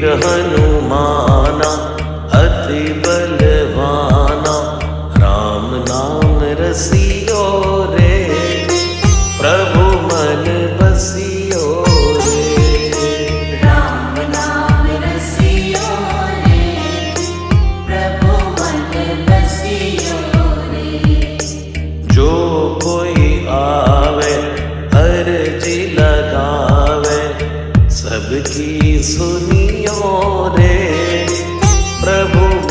વીર હનુમાના અતિ બલવાના રામ નામ રસિયો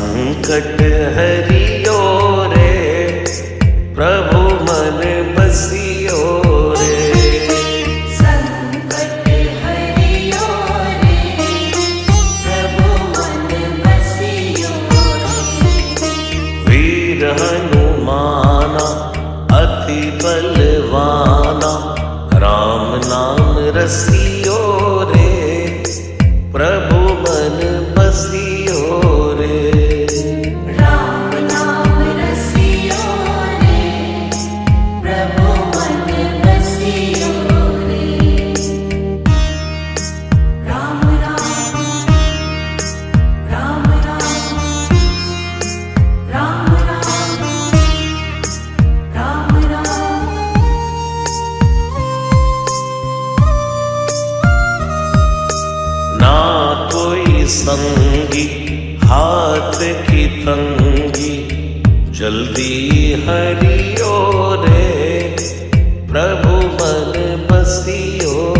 સંકટ હરિયો રે પ્રભુ મન બસિયો રે સંકટ હરિયો રે પ્રભુ મન બસિયો રે વીર હનુમાના અતિ બલવાના રામ નામ રસિયો રે પ્રભુ संगी हाथ की तंगी। जल्दी हरियो रे प्रभु मन बसियो